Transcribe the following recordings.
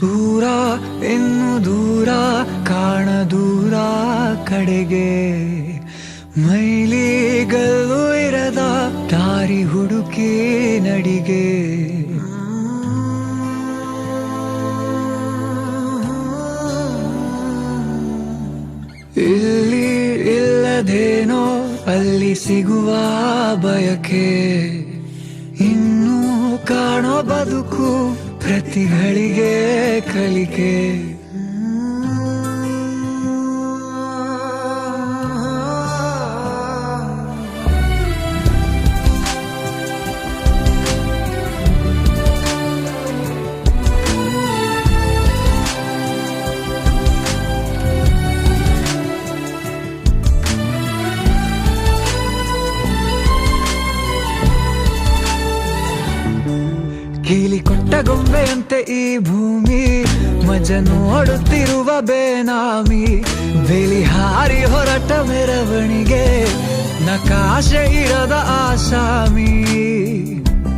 ದೂರ ಇನ್ನು ದೂರ ಕಾಣ ದೂರ ಕಡೆಗೆ. ಮೈಲಿಗಲ್ಲು ಇರದ ದಾರಿ ಹುಡುಕಿ ನಡಿಗೆ. ಇಲ್ಲದೇನೋ ಅಲ್ಲಿ ಸಿಗುವ ಬಯಕೆ. ಇನ್ನೂ ಕಾಣೋ ಬದುಕು ಪ್ರತಿಗಳಿಗೆ ಕಲಿಕೆ. ಈ ಭೂಮಿ, ಮಜನು ನೋಡುತ್ತಿರುವ ಬೇನಾಮಿ, ಬೇಲಿ ಹಾರಿ ಹೊರಟ ಮೆರವಣಿಗೆ, ನಕಾಶೆ ಇರದ ಆಸಾಮಿ.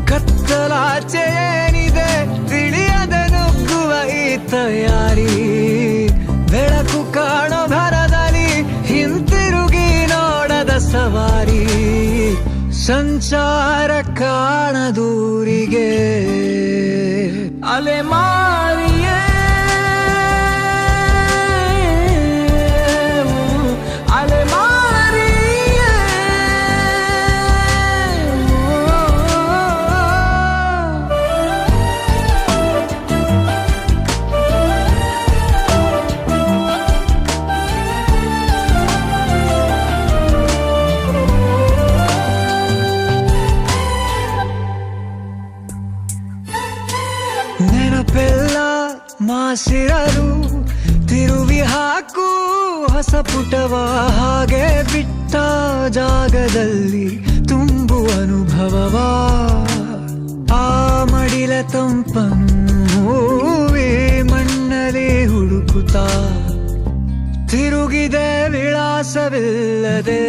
ಕತ್ತಲಾಚೆ ಏನಿದೆ, ತಿಳಿಯದ ನುಗ್ಗುವ ಈ ತಯಾರಿ. ಬೆಳಕು ಕಾಣೋ ಭರದಲ್ಲಿ ಹಿಂತಿರುಗಿ ನೋಡದ ಸವಾರಿ. ಸಂಚಾರ ಕಾಣದೂರಿಗೆ. Alemania. ನೆನಪೆಲ್ಲ ಮಾಸಿರರು ತಿರುವಿ ಹಾಕು ಹೊಸ ಪುಟವ. ಹಾಗೆ ಬಿಟ್ಟ ಜಾಗದಲ್ಲಿ ತುಂಬು ಅನುಭವವ. ಆ ಮಡಿಲ ತಂಪನ್ನು ಹೂವಿ ಮಣ್ಣಲ್ಲಿ ಹುಡುಕುತ್ತಾ. ತಿರುಗಿದೆ ವಿಳಾಸವಿಲ್ಲದೆ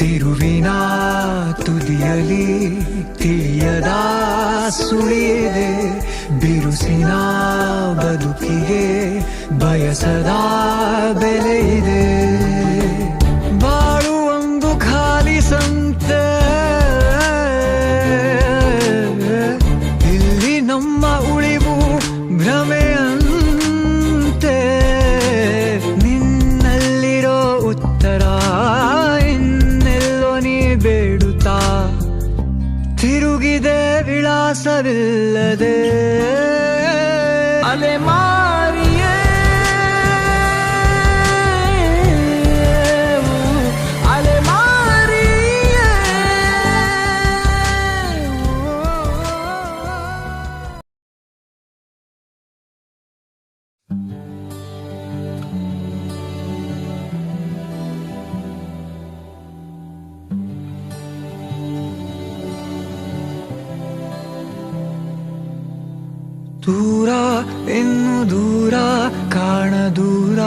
ತಿರುವಿನ ತುದಿಯಲಿ ತಿಳಿಯದ ಸುಳಿಯದೆ ಬಿರುಸಿನ ಬದುಕಿಗೆ ಬಯಸದ ಬೆಲೆ ತಿರುಗಿದೆ ವಿಳಾಸವಿಲ್ಲದೆ ಅಲೆಮಾರಿಯೇ ದೂರ, ಇನ್ನು ದೂರ, ಕಾಣ ದೂರ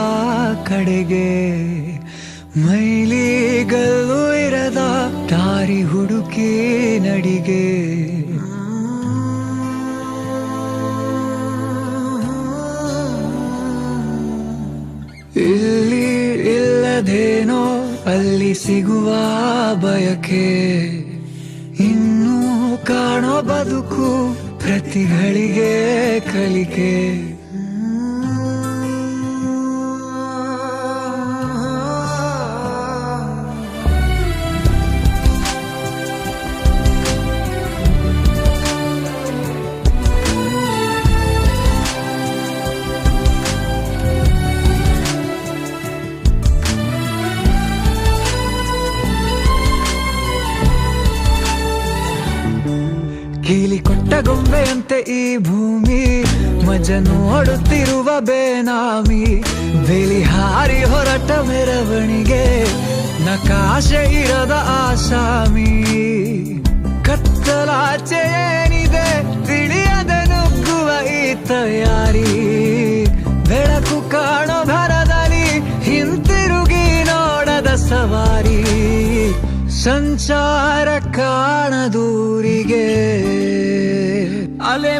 ಕಡೆಗೆ. ಮೈಲಿಗಲ್ಲು ಇರದ ದಾರಿ ಹುಡುಕಿ ನಡಿಗೆ. ಇಲ್ಲಿ ಇಲ್ಲದೇನೋ ಅಲ್ಲಿ ಸಿಗುವ ಬಯಕೆ. ಕಲಿಕೆ ನೋಡುತ್ತಿರುವ ಬೇನಾಮಿ, ಬೇಲಿ ಹಾರಿ ಹೊರಟ ಮೆರವಣಿಗೆ, ನಕಾಶೆ ಇರದ ಆಸಾಮಿ. ಕತ್ತಲಾಚೆ ಏನಿದೆ, ತಿಳಿಯದ ನುಗ್ಗುವ ಈ ತಯಾರಿ. ಬೆಳಕು ಕಾಣೋ ಭರದಲ್ಲಿ ಹಿಂತಿರುಗಿ ನೋಡದ ಸವಾರಿ. ಸಂಚಾರ ಕಾಣದೂರಿಗೆ. ಅಲೆ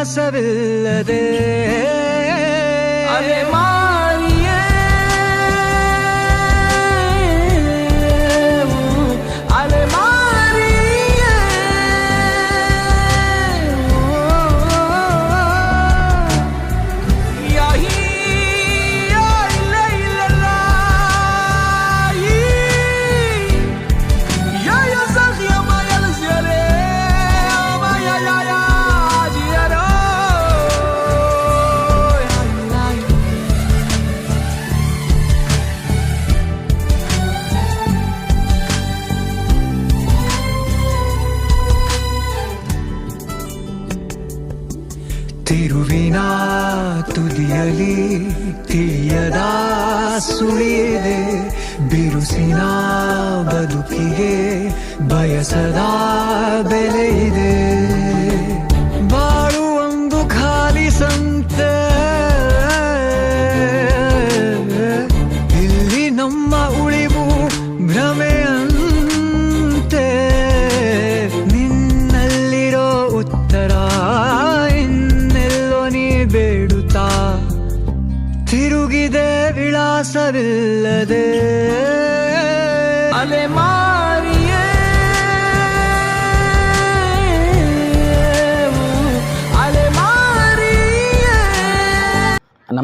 ವಿಳಾಸವಿಲ್ಲದೆ ತುದಿಯಲಿ ತಿಳಿಯದ ಸುಳಿಯದೆ ಬಿರುಸಿನ ಬದುಕಿಗೆ ಬಯಸದ ಬೆಲೆ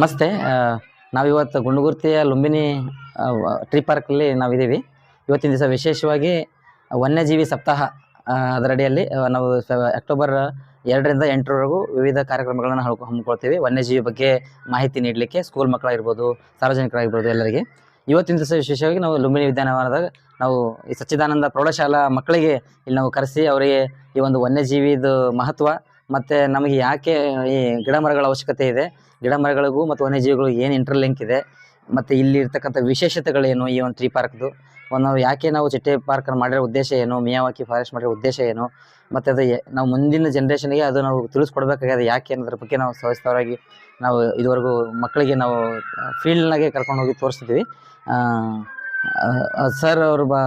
ನಮಸ್ತೆ. ನಾವು ನಾವಿವತ್ತು ಗುಂಡುಗುರ್ತಿಯ ಲುಂಬಿನಿ ಟ್ರೀ ಪಾರ್ಕಲ್ಲಿ ನಾವಿದ್ದೀವಿ. ಇವತ್ತಿನ ದಿವಸ ವಿಶೇಷವಾಗಿ ವನ್ಯಜೀವಿ ಸಪ್ತಾಹ ಅದರಡಿಯಲ್ಲಿ ನಾವು ಅಕ್ಟೋಬರ್ ಎರಡರಿಂದ ಎಂಟರವರೆಗೂ ವಿವಿಧ ಕಾರ್ಯಕ್ರಮಗಳನ್ನು ಹಮ್ಕೊ- ಹಮ್ಮಿಕೊಳ್ತೀವಿ. ವನ್ಯಜೀವಿ ಬಗ್ಗೆ ಮಾಹಿತಿ ನೀಡಲಿಕ್ಕೆ ಸ್ಕೂಲ್ ಮಕ್ಕಳಾಗಿರ್ಬೋದು, ಸಾರ್ವಜನಿಕರಾಗಿರ್ಬೋದು ಎಲ್ಲರಿಗೆ. ಇವತ್ತಿನ ದಿವಸ ವಿಶೇಷವಾಗಿ ನಾವು ಲುಂಬಿನಿ ಉದ್ಯಾನವನದಾಗ ನಾವು ಈ ಸಚ್ಚಿದಾನಂದ ಪ್ರೌಢಶಾಲಾ ಮಕ್ಕಳಿಗೆ ಇಲ್ಲಿ ನಾವು ಕರೆಸಿ ಅವರಿಗೆ ಈ ಒಂದು ವನ್ಯಜೀವಿದು ಮಹತ್ವ, ಮತ್ತು ನಮಗೆ ಯಾಕೆ ಈ ಗಿಡ ಮರಗಳ ಅವಶ್ಯಕತೆ ಇದೆ ಗಿಡ ಮರಗಳಿಗೂ ಮತ್ತು ವನ್ಯಜೀವಿಗಳಿಗೂ ಏನು ಇಂಟರ್ಲಿಂಕ್ ಇದೆ, ಮತ್ತು ಇಲ್ಲಿ ಇರ್ತಕ್ಕಂಥ ವಿಶೇಷತೆಗಳೇನು ಈ ಒಂದು ಟ್ರೀ ಪಾರ್ಕ್ದು ಒಂದು ನಾವು ಯಾಕೆ ನಾವು ಚಿಟ್ಟೆ ಪಾರ್ಕ್ ಮಾಡಿರೋ ಉದ್ದೇಶ ಏನು? ಮಿಯಾವಾಕಿ ಫಾರೆಸ್ಟ್ ಮಾಡಿರೋ ಉದ್ದೇಶ ಏನು? ಮತ್ತು ಅದು ನಾವು ಮುಂದಿನ ಜನ್ರೇಷನ್ಗೆ ಅದು ನಾವು ತಿಳಿಸ್ಕೊಡ್ಬೇಕಾಗ್ಯದ ಯಾಕೆ ಅನ್ನೋದ್ರ ಬಗ್ಗೆ ನಾವು ಸವಿಸ್ತಾರವಾಗಿ ನಾವು ಇದುವರೆಗೂ ಮಕ್ಕಳಿಗೆ ನಾವು ಫೀಲ್ಡ್ನಾಗೆ ಕರ್ಕೊಂಡು ಹೋಗಿ ತೋರಿಸ್ತಿದ್ವಿ. ಸರ್ ಅವರು ಬಾ,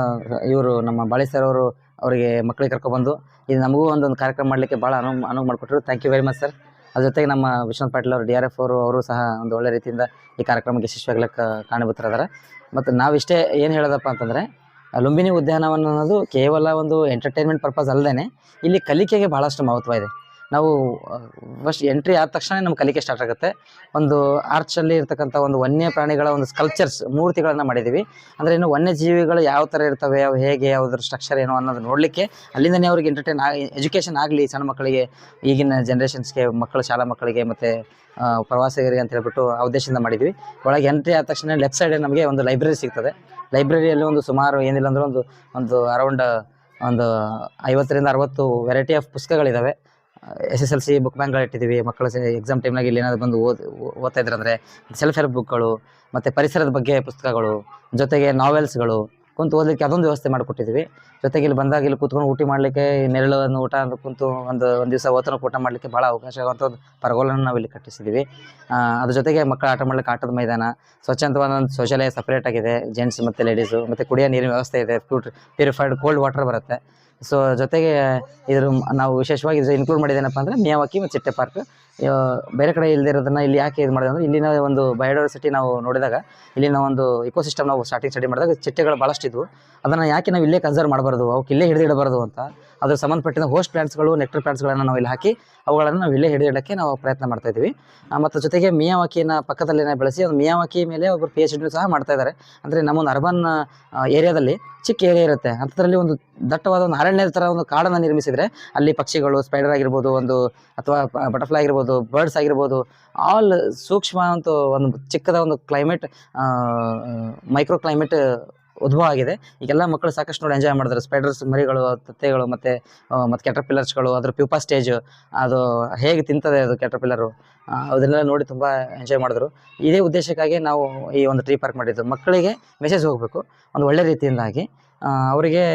ಇವರು ನಮ್ಮ ಬಾಳೆ ಸರ್ ಅವರು ಅವರಿಗೆ ಮಕ್ಕಳಿಗೆ ಕರ್ಕೊಬಂದು ಇದು ನಮಗೂ ಒಂದೊಂದು ಕಾರ್ಯಕ್ರಮ ಮಾಡಲಿಕ್ಕೆ ಭಾಳ ಅನುವು ಅನುವು ಮಾಡಿಕೊಟ್ರು. Thank you very much sir ಅದ್ರ ಜೊತೆಗೆ ನಮ್ಮ ವಿಶ್ವನಾಥ್ ಪಾಟೀಲ್ ಅವರು, ಡಿ ಆರ್ ಎಫ್ ಅವರು ಅವರು ಸಹ ಒಂದು ಒಳ್ಳೆ ರೀತಿಯಿಂದ ಈ ಕಾರ್ಯಕ್ರಮಕ್ಕೆ ಯಶಸ್ವಿಯಾಗಲಿಕ್ಕೆ ಕಾರಣಭೂತರಾದಾರೆ. ಮತ್ತು ನಾವಿಷ್ಟೇ ಏನು ಹೇಳೋದಪ್ಪ ಅಂತಂದರೆ, ಲುಂಬಿನಿ ಉದ್ಯಾನವನ ಅನ್ನೋದು ಕೇವಲ ಒಂದು ಎಂಟರ್ಟೈನ್ಮೆಂಟ್ ಪರ್ಪಸ್ ಅಲ್ಲದೆ ಇಲ್ಲಿ ಕಲಿಕೆಗೆ ಭಾಳಷ್ಟು ಮಹತ್ವ ಇದೆ. ನಾವು ಫಸ್ಟ್ ಎಂಟ್ರಿ ಆದ ತಕ್ಷಣ ನಮ್ಮ ಕಲಿಕೆ ಸ್ಟಾರ್ಟ್ ಆಗುತ್ತೆ. ಒಂದು ಆರ್ಚಲ್ಲಿ ಇರ್ತಕ್ಕಂಥ ಒಂದು ವನ್ಯ ಪ್ರಾಣಿಗಳ ಒಂದು ಸ್ಕಲ್ಚರ್ಸ್ ಮೂರ್ತಿಗಳನ್ನು ಮಾಡಿದ್ದೀವಿ. ಅಂದರೆ ಇನ್ನು ವನ್ಯಜೀವಿಗಳು ಯಾವ ಥರ ಇರ್ತವೆ, ಅವು ಹೇಗೆ ಯಾವುದ್ರ ಸ್ಟ್ರಕ್ಚರ್ ಏನು ಅನ್ನೋದು ನೋಡಲಿಕ್ಕೆ ಅಲ್ಲಿಂದನೇ ಅವ್ರಿಗೆ ಎಂಟರ್ಟೈನ್ ಆಗಿ ಎಜುಕೇಷನ್ ಆಗಲಿ ಸಣ್ಣ ಮಕ್ಕಳಿಗೆ, ಈಗಿನ ಜನ್ರೇಷನ್ಸ್ಗೆ ಮಕ್ಕಳು, ಶಾಲಾ ಮಕ್ಕಳಿಗೆ ಮತ್ತು ಪ್ರವಾಸಿಗರಿಗೆ ಅಂತ ಹೇಳ್ಬಿಟ್ಟು ಆ ಉದ್ದೇಶದಿಂದ ಮಾಡಿದ್ವಿ ಒಳಗೆ ಎಂಟ್ರಿ ಆದ ತಕ್ಷಣ ಲೆಫ್ಟ್ ಸೈಡ್ ನಮಗೆ ಒಂದು ಲೈಬ್ರರಿ ಸಿಗ್ತದೆ. ಲೈಬ್ರರಿಯಲ್ಲಿ ಒಂದು ಸುಮಾರು ಏನಿಲ್ಲ ಅಂದ್ರೆ ಒಂದು ಒಂದು ಅರೌಂಡ್ ಒಂದು ಐವತ್ತರಿಂದ ಅರವತ್ತು variety of ಪುಸ್ತಕಗಳಿದ್ದಾವೆ S S L C book ಬ್ಯಾಂಕ್ಗಳು ಇಟ್ಟಿದ್ದೀವಿ. ಮಕ್ಕಳು ಎಕ್ಸಾಮ್ ಟೈಮ್ನಾಗ ಇಲ್ಲಿ ಏನಾದರೂ ಬಂದು ಓದ್, ಓದ್ತಾ ಇದ್ರೆ ಅಂದರೆ ಸೆಲ್ಫ್ ಹೆಲ್ಪ್ ಬುಕ್ಗಳು ಮತ್ತು ಪರಿಸರದ ಬಗ್ಗೆ ಪುಸ್ತಕಗಳು, ಜೊತೆಗೆ ನಾವೆಲ್ಸ್ಗಳು ಕುಂತು ಓದಲಿಕ್ಕೆ ಅದೊಂದು ವ್ಯವಸ್ಥೆ ಮಾಡಿಕೊಟ್ಟಿದ್ವಿ ಜೊತೆಗೆ ಇಲ್ಲಿ ಬಂದಾಗ ಇಲ್ಲಿ ಕೂತ್ಕೊಂಡು ಊಟ ಮಾಡಲಿಕ್ಕೆ, ನೆರಳನ್ನು ಊಟ ಅಂತ ಕುಂತು ಒಂದು ಒಂದು ದಿವಸ ಓತನ ಊಟ ಮಾಡಲಿಕ್ಕೆ ಭಾಳ ಅವಕಾಶ ಆಗುವಂಥ ಪರಗೋಲನ್ನು ನಾವು ಇಲ್ಲಿ ಕಟ್ಟಿಸಿದ್ದೀವಿ. ಅದ್ರ ಜೊತೆಗೆ ಮಕ್ಕಳು ಆಟ ಮಾಡಲಿಕ್ಕೆ ಆಟದ ಮೈದಾನ ಸ್ವಚ್ಛಂತವಾದ ಒಂದು ಶೌಚಾಲಯ ಸಪ್ರೇಟ್ ಆಗಿದೆ. ಜೆಂಟ್ಸ್ ಮತ್ತು ಲೇಡೀಸು ಮತ್ತು ಕುಡಿಯೋ ನೀರಿನ ವ್ಯವಸ್ಥೆ ಇದೆ. ಪ್ಯೂರಿಫೈಡ್ ಕೋಲ್ಡ್ ವಾಟರ್ ಬರುತ್ತೆ. ಸೊ ಜೊತೆಗೆ ಇದ್ರ ನಾವು ವಿಶೇಷವಾಗಿ ಇನ್ಕ್ಲೂಡ್ ಮಾಡಿದ್ದೇನಪ್ಪ ಅಂದರೆ ಮಿಯಾವಾಕಿ ಮತ್ತು ಚಿಟ್ಟೆ ಪಾರ್ಕ್. ಬೇರೆ ಕಡೆ ಇಲ್ಲದೆ ಇರೋದನ್ನ ಇಲ್ಲಿ ಯಾಕೆ ಇದು ಮಾಡಿದೆ ಅಂದರೆ ಇಲ್ಲಿನ ಒಂದು ಬಯೋಡೈವರ್ಸಿಟಿ ನಾವು ನೋಡಿದಾಗ, ಇಲ್ಲಿನ ಒಂದು ಇಕೋಸಿಸ್ಟಮ್ ನಾವು ಸ್ಟಾರ್ಟಿಂಗ್ ಸ್ಟಡಿ ಮಾಡಿದಾಗ ಚಿಟ್ಟೆಗಳು ಬಹಳಷ್ಟು ಇದ್ವು. ಅದನ್ನು ಯಾಕೆ ನಾವು ಇಲ್ಲೇ ಕನ್ಸರ್ವ್ ಮಾಡಬಾರ್ದು? ಅವಕ್ಕೆ ಇಲ್ಲೇ ಹಿಡಿದಿಡಬಾರ್ದು ಅಂತ. ಅದ್ರ ಸಂಬಂಧಪಟ್ಟಿದ ಹೋಸ್ಟ್ ಪ್ಲಾಂಟ್ಸ್ಗಳು ನೆಕ್ಟರ್ ಪ್ಲಾಂಟ್ಸ್ಗಳನ್ನು ನಾವು ಇಲ್ಲಿ ಹಾಕಿ ಅವುಗಳನ್ನು ನಾವು ಇಲ್ಲೇ ಹಿಡಿದಿಡಕ್ಕೆ ನಾವು ಪ್ರಯತ್ನ ಮಾಡ್ತಾ ಇದ್ದೀವಿ. ಮತ್ತೆ ಜೊತೆಗೆ ಮಿಯಾವಾಕಿನ ಪಕ್ಕದಲ್ಲೇ ಬೆಳೆಸಿ ಒಂದು ಮಿಯಾವಾಕಿ ಮೇಲೆ ಒಬ್ಬರು ಪಿ ಎಚ್ ಡಿ ಸಹ ಮಾಡ್ತಾ ಇದ್ದಾರೆ ಅಂದರೆ ನಮ್ಮೊಂದು ಅರ್ಬನ್ ಏರಿಯಾದಲ್ಲಿ ಚಿಕ್ಕ ಏರಿಯಾ ಇರುತ್ತೆ. ಅಂಥದ್ರಲ್ಲಿ ಒಂದು ದಟ್ಟವಾದ ಒಂದು ಅರಣ್ಯದ ಥರ ಒಂದು ಕಾಡನ್ನು ನಿರ್ಮಿಸಿದರೆ ಅಲ್ಲಿ ಪಕ್ಷಿಗಳು ಸ್ಪೈಡರ್ ಆಗಿರ್ಬೋದು, ಒಂದು ಅಥವಾ ಬಟರ್ಫ್ಲೈ ಆಗಿರ್ಬೋದು ಬರ್ಡ್ಸ್ ಆಗಿರ್ಬೋದು ಆಲ್ ಸೂಕ್ಷ್ಮ ಅಂತ ಒಂದು ಚಿಕ್ಕದ ಒಂದು ಕ್ಲೈಮೇಟ್ ಮೈಕ್ರೋ ಕ್ಲೈಮೇಟ್ ಉದ್ಭವ ಆಗಿದೆ. ಈಗೆಲ್ಲ ಮಕ್ಕಳು ಸಾಕಷ್ಟು ನೋಡಿ ಎಂಜಾಯ್ ಮಾಡಿದ್ರು ಸ್ಪೈಡರ್ಸ್ ಮರಿಗಳು, ತತ್ತೆಗಳು ಮತ್ತು ಮತ್ತು ಕ್ಯಾಟರ್ಪಿಲ್ಲರ್ಸ್ಗಳು ಅದ್ರ ಪ್ಯೂಪಾ ಸ್ಟೇಜ್ ಅದು ಹೇಗೆ ತಿಂತದೆ ಅದು ಕ್ಯಾಟರ್ಪಿಲ್ಲರು ಅದನ್ನೆಲ್ಲ ನೋಡಿ ತುಂಬ ಎಂಜಾಯ್ ಮಾಡಿದ್ರು. ಇದೇ ಉದ್ದೇಶಕ್ಕಾಗಿ ನಾವು ಈ ಒಂದು ಟ್ರೀ ಪಾರ್ಕ್ ಮಾಡಿದ್ದು. ಮಕ್ಕಳಿಗೆ ಮೆಸೇಜ್ ಹೋಗಬೇಕು, ಒಂದು ಒಳ್ಳೆ ರೀತಿಯಿಂದಾಗಿ. ಅವರಿಗೆ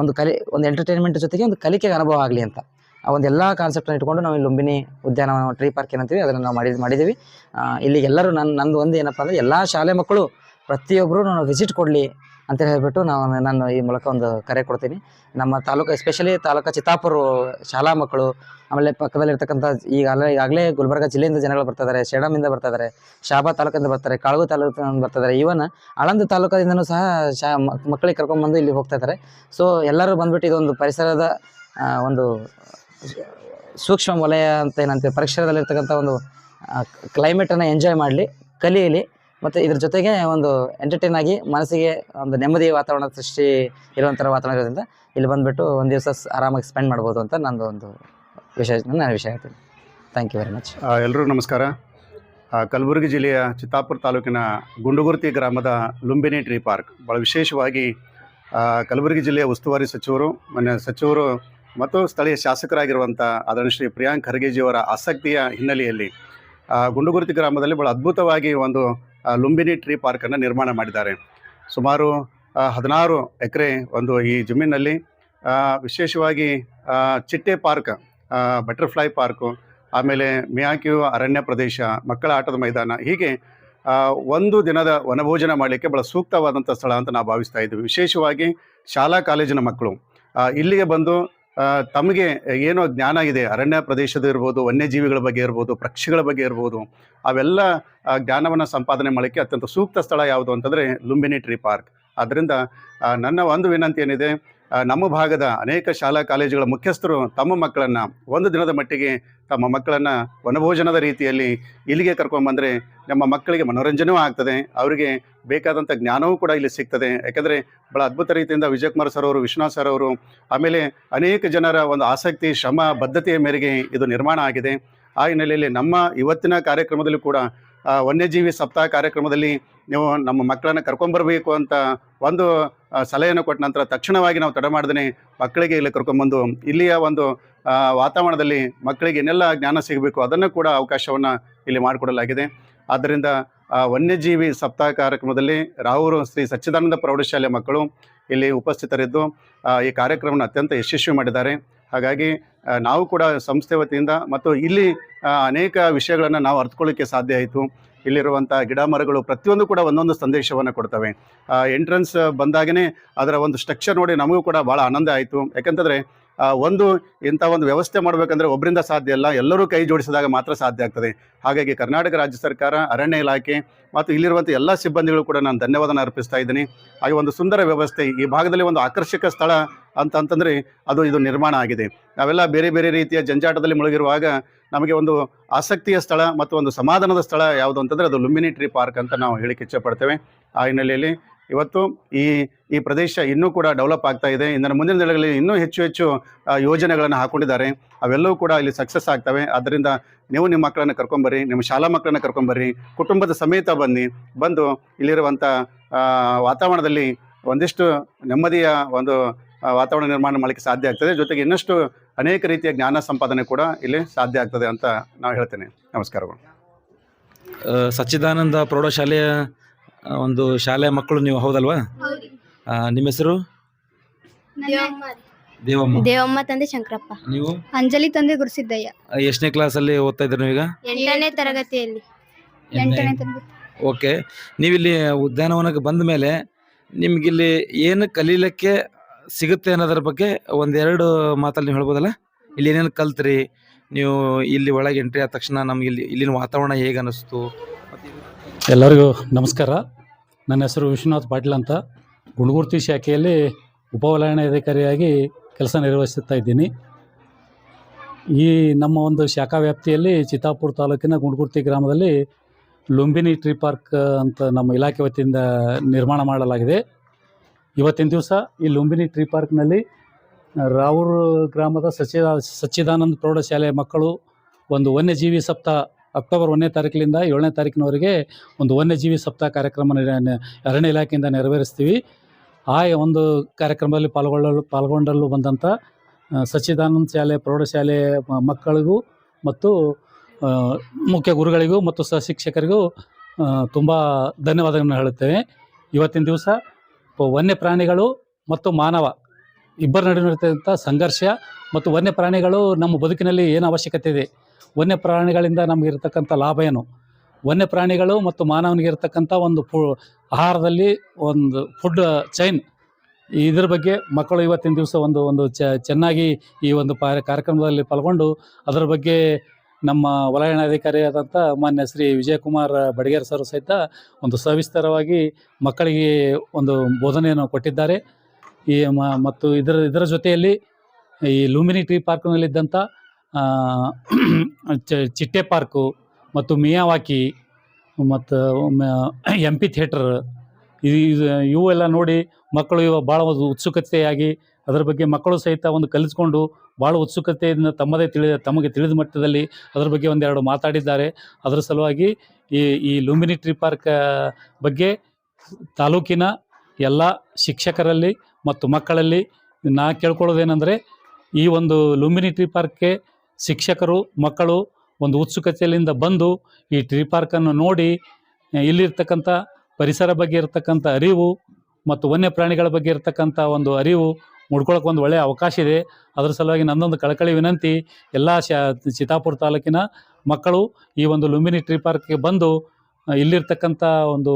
ಒಂದು ಕಲಿ, ಒಂದು ಎಂಟರ್ಟೈನ್ಮೆಂಟ್ ಜೊತೆಗೆ ಒಂದು ಕಲಿಕೆಗೆ ಅನುಭವ ಆಗಲಿ ಅಂತ. ಆ ಒಂದು ಎಲ್ಲ ಕಾನ್ಸೆಪ್ಟನ್ನು ಇಟ್ಕೊಂಡು ನಾವು ಇಲ್ಲಿ ಲುಂಬಿನಿ ಉದ್ಯಾನವನ ಟ್ರೀ ಪಾರ್ಕ್ ಏನಂತೀವಿ, ಅದನ್ನು ನಾವು ಮಾಡಿ ಮಾಡಿದ್ದೀವಿ ಇಲ್ಲಿ ಎಲ್ಲರೂ ನನ್ನ ನಂದು ಒಂದು ಏನಪ್ಪ ಅಂದರೆ ಎಲ್ಲ ಶಾಲೆ ಮಕ್ಕಳು ಪ್ರತಿಯೊಬ್ಬರು ನಾನು ವಿಸಿಟ್ ಕೊಡಲಿ ಅಂತ ಹೇಳಿಬಿಟ್ಟು ನಾವು ನಾನು ಈ ಮೂಲಕ ಒಂದು ಕರೆ ಕೊಡ್ತೀನಿ. ನಮ್ಮ ತಾಲೂಕು ಎಸ್ಪೆಷಲಿ ತಾಲೂಕು ಚಿತ್ತಾಪುರ ಶಾಲಾ ಮಕ್ಕಳು, ಆಮೇಲೆ ಪಕ್ಕದಲ್ಲಿರ್ತಕ್ಕಂಥ ಈಗಾಗಲೇ ಈಗಾಗಲೇ ಗುಲ್ಬರ್ಗ ಜಿಲ್ಲೆಯಿಂದ ಜನಗಳು ಬರ್ತಾ ಶೇಡಮಿಂದ ಸೇಡಮಿಂದ ಬರ್ತಾ ಇದ್ದಾರೆ ಶಾಬಾ ತಾಲೂಕಿಂದ ಬರ್ತಾರೆ, ಕಾಳಗು ತಾಲೂಕಿಂದ ಬರ್ತಾ ಇವನ್ ಆಳಂದ ತಾಲೂಕಿಂದನೂ ಸಹ ಶಾ ಮಕ್- ಮಕ್ಕಳಿಗೆ ಕರ್ಕೊಂಡ್ಬಂದು ಇಲ್ಲಿ ಹೋಗ್ತಾ ಇದ್ದಾರೆ ಸೊ ಎಲ್ಲರೂ ಬಂದ್ಬಿಟ್ಟು ಇದೊಂದು ಪರಿಸರದ ಒಂದು ಸೂಕ್ಷ್ಮ ವಲಯ ಅಂತ ಏನಂತೆ ಪರಿಸರದಲ್ಲಿರ್ತಕ್ಕಂಥ ಒಂದು ಕ್ಲೈಮೇಟನ್ನು ಎಂಜಾಯ್ ಮಾಡಲಿ, ಕಲಿಯಲಿ, ಮತ್ತು ಇದ್ರ ಜೊತೆಗೆ ಒಂದು ಎಂಟರ್ಟೈನ್ ಆಗಿ ಮನಸ್ಸಿಗೆ ಒಂದು ನೆಮ್ಮದಿ ವಾತಾವರಣ ಸೃಷ್ಟಿ ಇರುವಂಥ ವಾತಾವರಣ ಇರೋದ್ರಿಂದ ಇಲ್ಲಿ ಬಂದುಬಿಟ್ಟು ಒಂದು ದಿವಸ ಆರಾಮಾಗಿ ಸ್ಪೆಂಡ್ ಮಾಡ್ಬೋದು ಅಂತ ನಂದು ಒಂದು ವಿಷಯ ನಾನು ವಿಷಯ ಹೇಳ್ತೀನಿ. ಥ್ಯಾಂಕ್ ಯು ವೆರಿ ಮಚ್ ಎಲ್ಲರಿಗೂ ನಮಸ್ಕಾರ. ಕಲಬುರಗಿ ಜಿಲ್ಲೆಯ ಚಿತ್ತಾಪುರ ತಾಲೂಕಿನ ಗುಂಡುಗುರ್ತಿ ಗ್ರಾಮದ ಲುಂಬಿನಿ ಟ್ರೀ ಪಾರ್ಕ್. ಭಾಳ ವಿಶೇಷವಾಗಿ ಕಲಬುರಗಿ ಜಿಲ್ಲೆಯ ಉಸ್ತುವಾರಿ ಸಚಿವರು ಮೊನ್ನೆ ಸಚಿವರು ಮತ್ತು ಸ್ಥಳೀಯ ಶಾಸಕರಾಗಿರುವಂಥ ಅದನ್ನು ಶ್ರೀ ಪ್ರಿಯಾಂಕ್ ಖರ್ಗೆಜಿಯವರ ಆಸಕ್ತಿಯ ಹಿನ್ನೆಲೆಯಲ್ಲಿ ಗುಂಡುಗುರ್ತಿ ಗ್ರಾಮದಲ್ಲಿ ಭಾಳ ಅದ್ಭುತವಾಗಿ ಒಂದು ಲುಂಬಿನಿ ಟ್ರೀ ಪಾರ್ಕನ್ನು ನಿರ್ಮಾಣ ಮಾಡಿದ್ದಾರೆ. ಸುಮಾರು ಹದಿನಾರು ಎಕರೆ ಒಂದು ಈ ಜಮೀನಲ್ಲಿ ವಿಶೇಷವಾಗಿ ಚಿಟ್ಟೆ ಪಾರ್ಕ್ ಬಟರ್ಫ್ಲೈ ಪಾರ್ಕು, ಆಮೇಲೆ ಮಿಯಾಕ್ಯೂ ಅರಣ್ಯ ಪ್ರದೇಶ, ಮಕ್ಕಳ ಆಟದ ಮೈದಾನ, ಹೀಗೆ ಒಂದು ದಿನದ ವನಭೋಜನ ಮಾಡಲಿಕ್ಕೆ ಭಾಳ ಸೂಕ್ತವಾದಂಥ ಸ್ಥಳ ಅಂತ ನಾವು ಭಾವಿಸ್ತಾ ಇದ್ದೀವಿ. ವಿಶೇಷವಾಗಿ ಶಾಲಾ ಕಾಲೇಜಿನ ಮಕ್ಕಳು ಇಲ್ಲಿಗೆ ಬಂದು ತಮಗೆ ಏನೋ ಜ್ಞಾನ ಇದೆ, ಅರಣ್ಯ ಪ್ರದೇಶದ ಇರ್ಬೋದು, ವನ್ಯಜೀವಿಗಳ ಬಗ್ಗೆ ಇರ್ಬೋದು, ಪಕ್ಷಿಗಳ ಬಗ್ಗೆ ಇರ್ಬೋದು, ಅವೆಲ್ಲ ಜ್ಞಾನವನ್ನು ಸಂಪಾದನೆ ಮಾಡೋಕ್ಕೆ ಅತ್ಯಂತ ಸೂಕ್ತ ಸ್ಥಳ ಯಾವುದು ಅಂತಂದರೆ ಲುಂಬಿನಿ ಟ್ರೀ ಪಾರ್ಕ್. ಆದ್ದರಿಂದ ನನ್ನ ಒಂದು ವಿನಂತಿ ಏನಿದೆ ನಮ್ಮ ಭಾಗದ ಅನೇಕ ಶಾಲಾ ಕಾಲೇಜುಗಳ ಮುಖ್ಯಸ್ಥರು ತಮ್ಮ ಮಕ್ಕಳನ್ನು ಒಂದು ದಿನದ ಮಟ್ಟಿಗೆ ತಮ್ಮ ಮಕ್ಕಳನ್ನು ವನಭೋಜನದ ರೀತಿಯಲ್ಲಿ ಇಲ್ಲಿಗೆ ಕರ್ಕೊಂಡ್ಬಂದರೆ ನಮ್ಮ ಮಕ್ಕಳಿಗೆ ಮನೋರಂಜನೆಯೂ ಆಗ್ತದೆ. ಅವರಿಗೆ ಬೇಕಾದಂಥ ಜ್ಞಾನವೂ ಕೂಡ ಇಲ್ಲಿ ಸಿಗ್ತದೆ. ಯಾಕೆಂದರೆ ಭಾಳ ಅದ್ಭುತ ರೀತಿಯಿಂದ ವಿಜಯಕುಮಾರ್ ಸರ್ ಅವರು, ವಿಶ್ವನಾಥ್ ಸರ್ ಅವರು, ಆಮೇಲೆ ಅನೇಕ ಜನರ ಒಂದು ಆಸಕ್ತಿ, ಶ್ರಮ, ಬದ್ಧತೆಯ ಮೇರೆಗೆ ಇದು ನಿರ್ಮಾಣ ಆಗಿದೆ. ಆ ಹಿನ್ನೆಲೆಯಲ್ಲಿ ನಮ್ಮ ಇವತ್ತಿನ ಕಾರ್ಯಕ್ರಮದಲ್ಲಿ ಕೂಡ ವನ್ಯಜೀವಿ ಸಪ್ತಾಹ ಕಾರ್ಯಕ್ರಮದಲ್ಲಿ ನೀವು ನಮ್ಮ ಮಕ್ಕಳನ್ನು ಕರ್ಕೊಂಬರಬೇಕು ಅಂತ ಒಂದು ಸಲಹೆಯನ್ನು ಕೊಟ್ಟ ನಂತರ ತಕ್ಷಣವಾಗಿ ನಾವು ತಡ ಮಾಡ್ದೇ ಮಕ್ಕಳಿಗೆ ಇಲ್ಲಿ ಕರ್ಕೊಂಬಂದು, ಇಲ್ಲಿಯ ಒಂದು ವಾತಾವರಣದಲ್ಲಿ ಮಕ್ಕಳಿಗೆ ಏನೆಲ್ಲ ಜ್ಞಾನ ಸಿಗಬೇಕು ಅದನ್ನು ಕೂಡ ಅವಕಾಶವನ್ನು ಇಲ್ಲಿ ಮಾಡಿಕೊಡಲಾಗಿದೆ. ಆದ್ದರಿಂದ ವನ್ಯಜೀವಿ ಸಪ್ತಾಹ ಕಾರ್ಯಕ್ರಮದಲ್ಲಿ ರಾವೂರು ಶ್ರೀ ಸಚ್ಚಿದಾನಂದ ಪ್ರೌಢಶಾಲೆ ಮಕ್ಕಳು ಇಲ್ಲಿ ಉಪಸ್ಥಿತರಿದ್ದು ಈ ಕಾರ್ಯಕ್ರಮವನ್ನು ಅತ್ಯಂತ ಯಶಸ್ವಿ ಮಾಡಿದ್ದಾರೆ. ಹಾಗಾಗಿ ನಾವು ಕೂಡ ಸಂಸ್ಥೆ ವತಿಯಿಂದ ಮತ್ತು ಇಲ್ಲಿ ಅನೇಕ ವಿಷಯಗಳನ್ನು ನಾವು ಅರ್ಥಕೊಳ್ಳಿಕ್ಕೆ ಸಾಧ್ಯ ಆಯಿತು. ಇಲ್ಲಿರುವಂಥ ಗಿಡ ಮರಗಳು ಪ್ರತಿಯೊಂದು ಕೂಡ ಒಂದೊಂದು ಸಂದೇಶವನ್ನು ಕೊಡ್ತವೆ. ಎಂಟ್ರೆನ್ಸ್ ಬಂದಾಗೇ ಅದರ ಒಂದು ಸ್ಟ್ರಕ್ಚರ್ ನೋಡಿ ನಮಗೂ ಕೂಡ ಭಾಳ ಆನಂದ ಆಯಿತು. ಯಾಕಂತಂದರೆ ಒಂದು ಇಂಥ ಒಂದು ವ್ಯವಸ್ಥೆ ಮಾಡಬೇಕಂದ್ರೆ ಒಬ್ಬರಿಂದ ಸಾಧ್ಯ ಇಲ್ಲ. ಎಲ್ಲರೂ ಕೈ ಜೋಡಿಸಿದಾಗ ಮಾತ್ರ ಸಾಧ್ಯ ಆಗ್ತದೆ. ಹಾಗಾಗಿ ಕರ್ನಾಟಕ ರಾಜ್ಯ ಸರ್ಕಾರ, ಅರಣ್ಯ ಇಲಾಖೆ ಮತ್ತು ಇಲ್ಲಿರುವಂಥ ಎಲ್ಲ ಸಿಬ್ಬಂದಿಗಳು ಕೂಡ ನಾನು ಧನ್ಯವಾದನ ಅರ್ಪಿಸ್ತಾ ಇದ್ದೀನಿ. ಹಾಗೆ ಒಂದು ಸುಂದರ ವ್ಯವಸ್ಥೆ, ಈ ಭಾಗದಲ್ಲಿ ಒಂದು ಆಕರ್ಷಕ ಸ್ಥಳ ಅಂತ ಅಂತಂದರೆ ಅದು ಇದು ನಿರ್ಮಾಣ ಆಗಿದೆ. ನಾವೆಲ್ಲ ಬೇರೆ ಬೇರೆ ರೀತಿಯ ಜಂಜಾಟದಲ್ಲಿ ಮುಳುಗಿರುವಾಗ ನಮಗೆ ಒಂದು ಆಸಕ್ತಿಯ ಸ್ಥಳ ಮತ್ತು ಒಂದು ಸಮಾಧಾನದ ಸ್ಥಳ ಯಾವುದು ಅಂತಂದರೆ ಅದು ಲುಂಬಿನಿ ಟ್ರೀ ಪಾರ್ಕ್ ಅಂತ ನಾವು ಹೇಳಿಕ್ಕೆ ಇಚ್ಛೆಪಡ್ತೇವೆ ಆ ಹಿನ್ನೆಲೆಯಲ್ಲಿ ಇವತ್ತು ಈ ಈ ಪ್ರದೇಶ ಇನ್ನೂ ಕೂಡ ಡೆವಲಪ್ ಆಗ್ತಾ ಇದೆ. ಇನ್ನು ಮುಂದಿನ ದಿನಗಳಲ್ಲಿ ಇನ್ನೂ ಹೆಚ್ಚು ಹೆಚ್ಚು ಯೋಜನೆಗಳನ್ನು ಹಾಕೊಂಡಿದ್ದಾರೆ. ಅವೆಲ್ಲವೂ ಕೂಡ ಇಲ್ಲಿ ಸಕ್ಸಸ್ ಆಗ್ತವೆ. ಆದ್ದರಿಂದ ನೀವು ನಿಮ್ಮ ಮಕ್ಕಳನ್ನು ಕರ್ಕೊಂಬರ್ರಿ, ನಿಮ್ಮ ಶಾಲಾ ಮಕ್ಕಳನ್ನು ಕರ್ಕೊಂಬರ್ರಿ, ಕುಟುಂಬದ ಸಮೇತ ಬನ್ನಿ, ಬಂದು ಇಲ್ಲಿರುವಂಥ ವಾತಾವರಣದಲ್ಲಿ ಒಂದಿಷ್ಟು ನೆಮ್ಮದಿಯ ಒಂದು ವಾತಾವರಣ ನಿರ್ಮಾಣ ಮಾಡಲಿಕ್ಕೆ ಸಾಧ್ಯ ಆಗ್ತದೆ. ಜೊತೆಗೆ ಇನ್ನಷ್ಟು ಅನೇಕ ರೀತಿಯ ಜ್ಞಾನ ಸಂಪಾದನೆ ಕೂಡ ಇಲ್ಲಿ ಸಾಧ್ಯ ಆಗ್ತದೆ ಅಂತ ನಾವು ಹೇಳ್ತೇನೆ. ನಮಸ್ಕಾರಗಳು. ಸಚ್ಚಿದಾನಂದ ಪ್ರೌಢಶಾಲೆಯ ಒಂದು ಶಾಲೆ ಮಕ್ಕಳು ನೀವು ಹೌದಲ್ವಾ? ನಿಮ್ಮ ಹೆಸರು? ದೇವಮ್ಮ. ದೇವಮ್ಮ ತಂದೆ ಶಂಕರಪ್ಪ. ನೀವು? ಅಂಜಲಿ ತಂದೆ ಗುರುಸಿದ್ದಯ್ಯ. ಎಷ್ಟನೇ ಕ್ಲಾಸ್ ಅಲ್ಲಿ ಓದ್ತಾ ಇದ್ದೀರಿ ಈಗ ಎಂಟನೇ ತರಗತಿಯಲ್ಲಿ. ಎಂಟನೇ. ತರಗತಿ. ಓಕೆ. ನೀವಿಲ್ಲಿ ಉದ್ಯಾನವನಕ್ಕೆ ಬಂದ ಮೇಲೆ ನಿಮ್ಗಿಲ್ಲಿ ಏನು ಕಲೀಲಿಕ್ಕೆ ಸಿಗುತ್ತೆ ಅನ್ನೋದ್ರ ಬಗ್ಗೆ ಒಂದೆರಡು ಮಾತಲ್ಲಿ ನೀವು ಹೇಳ್ಬೋದಲ್ಲ? ಇಲ್ಲಿ ಏನೇನು ಕಲ್ತ್ರಿ? ನೀವು ಇಲ್ಲಿ ಒಳಗೆ ಎಂಟ್ರಿ ಆದ ತಕ್ಷಣ ನಮ್ಗೆ ಇಲ್ಲಿ ಇಲ್ಲಿನ ವಾತಾವರಣ ಹೇಗೆ ಅನ್ನಿಸ್ತು ಎಲ್ಲರಿಗೂ ನಮಸ್ಕಾರ. ನನ್ನ ಹೆಸರು ವಿಶ್ವನಾಥ್ ಪಾಟೀಲ್ ಅಂತ. ಗುಣಗುರ್ತಿ ಶಾಖೆಯಲ್ಲಿ ಉಪವಲಯಾಧಿಕಾರಿಯಾಗಿ ಕೆಲಸ ನಿರ್ವಹಿಸುತ್ತಾ ಇದ್ದೀನಿ. ಈ ನಮ್ಮ ಒಂದು ಶಾಖಾ ವ್ಯಾಪ್ತಿಯಲ್ಲಿ ಚಿತ್ತಾಪುರ ತಾಲೂಕಿನ ಗುಂಡ್ಗುರ್ತಿ ಗ್ರಾಮದಲ್ಲಿ ಲುಂಬಿನಿ ಟ್ರೀ ಪಾರ್ಕ್ ಅಂತ ನಮ್ಮ ಇಲಾಖೆ ವತಿಯಿಂದ ನಿರ್ಮಾಣ ಮಾಡಲಾಗಿದೆ. ಇವತ್ತಿನ ದಿವಸ ಈ ಲುಂಬಿನಿ ಟ್ರೀ ಪಾರ್ಕ್ನಲ್ಲಿ ರಾವೂರು ಗ್ರಾಮದ ಸಚ್ಚಿದಾ, ಸಚ್ಚಿದಾನಂದ ಪ್ರೌಢಶಾಲೆಯ ಮಕ್ಕಳು ಒಂದು ವನ್ಯಜೀವಿ ಸಪ್ತಾಹ ಅಕ್ಟೋಬರ್ ಒಂದನೇ ತಾರೀಕಿನಿಂದ ಏಳನೇ ತಾರೀಕಿನವರೆಗೆ ಒಂದು ವನ್ಯಜೀವಿ ಸಪ್ತಾಹ ಕಾರ್ಯಕ್ರಮ ಅರಣ್ಯ ಇಲಾಖೆಯಿಂದ ನೆರವೇರಿಸ್ತೀವಿ. ಆ ಒಂದು ಕಾರ್ಯಕ್ರಮದಲ್ಲಿ ಪಾಲ್ಗೊಳ್ಳಲು ಪಾಲ್ಗೊಂಡಲು ಬಂದಂಥ ಸಚ್ಚಿದಾನಂದ ಶಾಲೆ, ಪ್ರೌಢಶಾಲೆ ಮಕ್ಕಳಿಗೂ ಮತ್ತು ಮುಖ್ಯ ಗುರುಗಳಿಗೂ ಮತ್ತು ಸಹ ಶಿಕ್ಷಕರಿಗೂ ತುಂಬ ಧನ್ಯವಾದಗಳನ್ನು ಹೇಳುತ್ತೇವೆ. ಇವತ್ತಿನ ದಿವಸ ವನ್ಯ ಪ್ರಾಣಿಗಳು ಮತ್ತು ಮಾನವ ಇಬ್ಬರ ನಡುವೆ ಇರ್ತಕ್ಕಂಥ ಸಂಘರ್ಷ ಮತ್ತು ವನ್ಯ ಪ್ರಾಣಿಗಳು ನಮ್ಮ ಬದುಕಿನಲ್ಲಿ ಏನು ಅವಶ್ಯಕತೆ ಇದೆ ವನ್ಯ ಪ್ರಾಣಿಗಳಿಂದ ನಮಗೆ ಇರತಕ್ಕಂಥ ಲಾಭ ಏನು? ವನ್ಯ ಪ್ರಾಣಿಗಳು ಮತ್ತು ಮಾನವನಿಗೆ ಇರತಕ್ಕಂಥ ಒಂದು ಫು, ಆಹಾರದಲ್ಲಿ ಒಂದು ಫುಡ್ ಚೈನ್. ಇದ್ರ ಬಗ್ಗೆ ಮಕ್ಕಳು ಇವತ್ತಿನ ದಿವಸ ಒಂದು ಒಂದು ಚೆನ್ನಾಗಿ ಈ ಒಂದು ಪಾ ಕಾರ್ಯಕ್ರಮದಲ್ಲಿ ಪಾಲ್ಗೊಂಡು ಅದರ ಬಗ್ಗೆ ನಮ್ಮ ವಲಯಾಧಿಕಾರಿಯಾದಂಥ ಮಾನ್ಯ ಶ್ರೀ ವಿಜಯಕುಮಾರ್ ಬಡಗೇರ್ ಸರ್ ಸಹಿತ ಒಂದು ಸವಿಸ್ತರವಾಗಿ ಮಕ್ಕಳಿಗೆ ಒಂದು ಬೋಧನೆಯನ್ನು ಕೊಟ್ಟಿದ್ದಾರೆ. ಈ ಮತ್ತು ಇದರ ಇದರ ಜೊತೆಯಲ್ಲಿ ಈ ಲೂಮಿನಿ ಟ್ರೀ ಪಾರ್ಕ್ನಲ್ಲಿದ್ದಂಥ ಚಿಟ್ಟೆ ಪಾರ್ಕು ಮತ್ತು ಮಿಯಾವಾಕಿ ಮತ್ತು ಎಂ ಪಿ ಥಿಯೇಟರ್. ಇದು ಇವೆಲ್ಲ ನೋಡಿ ಮಕ್ಕಳು ಇವ ಭಾಳ ಒಂದು ಉತ್ಸುಕತೆಯಾಗಿ ಅದರ ಬಗ್ಗೆ ಮಕ್ಕಳು ಸಹಿತ ಒಂದು ಕಲಿಸ್ಕೊಂಡು ಭಾಳ ಉತ್ಸುಕತೆಯಿಂದ ತಮ್ಮದೇ ತಿಳಿದ, ತಮಗೆ ತಿಳಿದ ಮಟ್ಟದಲ್ಲಿ ಅದರ ಬಗ್ಗೆ ಒಂದೆರಡು ಮಾತಾಡಿದ್ದಾರೆ. ಅದರ ಸಲುವಾಗಿ ಈ ಈ ಲುಂಬಿನಿ ಟ್ರೀ ಪಾರ್ಕ್ ಬಗ್ಗೆ ತಾಲೂಕಿನ ಎಲ್ಲ ಶಿಕ್ಷಕರಲ್ಲಿ ಮತ್ತು ಮಕ್ಕಳಲ್ಲಿ ನಾ ಕೇಳ್ಕೊಳ್ಳೋದೇನೆಂದರೆ ಈ ಒಂದು ಲುಂಬಿನಿ ಟ್ರೀ ಪಾರ್ಕ್ಗೆ ಶಿಕ್ಷಕರು, ಮಕ್ಕಳು ಒಂದು ಉತ್ಸುಕತೆಯಿಂದ ಬಂದು ಈ ಟ್ರೀ ಪಾರ್ಕನ್ನು ನೋಡಿ, ಇಲ್ಲಿರ್ತಕ್ಕಂಥ ಪರಿಸರ ಬಗ್ಗೆ ಇರತಕ್ಕಂಥ ಅರಿವು ಮತ್ತು ವನ್ಯ ಪ್ರಾಣಿಗಳ ಬಗ್ಗೆ ಇರತಕ್ಕಂಥ ಒಂದು ಅರಿವು ಮುಡ್ಕೊಳ್ಳೋಕೆ ಒಂದು ಒಳ್ಳೆಯ ಅವಕಾಶ ಇದೆ. ಅದರ ಸಲುವಾಗಿ ನನ್ನೊಂದು ಕಳಕಳಿ ವಿನಂತಿ, ಎಲ್ಲ ಶಾ, ಚಿತ್ತಾಪುರ ತಾಲೂಕಿನ ಮಕ್ಕಳು ಈ ಒಂದು ಲುಂಬಿನಿ ಟ್ರೀ ಪಾರ್ಕ್ಗೆ ಬಂದು, ಇಲ್ಲಿರ್ತಕ್ಕಂಥ ಒಂದು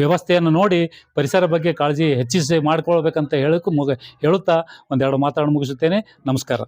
ವ್ಯವಸ್ಥೆಯನ್ನು ನೋಡಿ, ಪರಿಸರ ಬಗ್ಗೆ ಕಾಳಜಿ ಹೆಚ್ಚಿಸಿ ಮಾಡ್ಕೊಳ್ಬೇಕಂತ ಹೇಳೋಕ್ಕೂ ಮುಗ, ಹೇಳುತ್ತಾ ಒಂದೆರಡು ಮಾತಾಡಿ ಮುಗಿಸುತ್ತೇನೆ. ನಮಸ್ಕಾರ.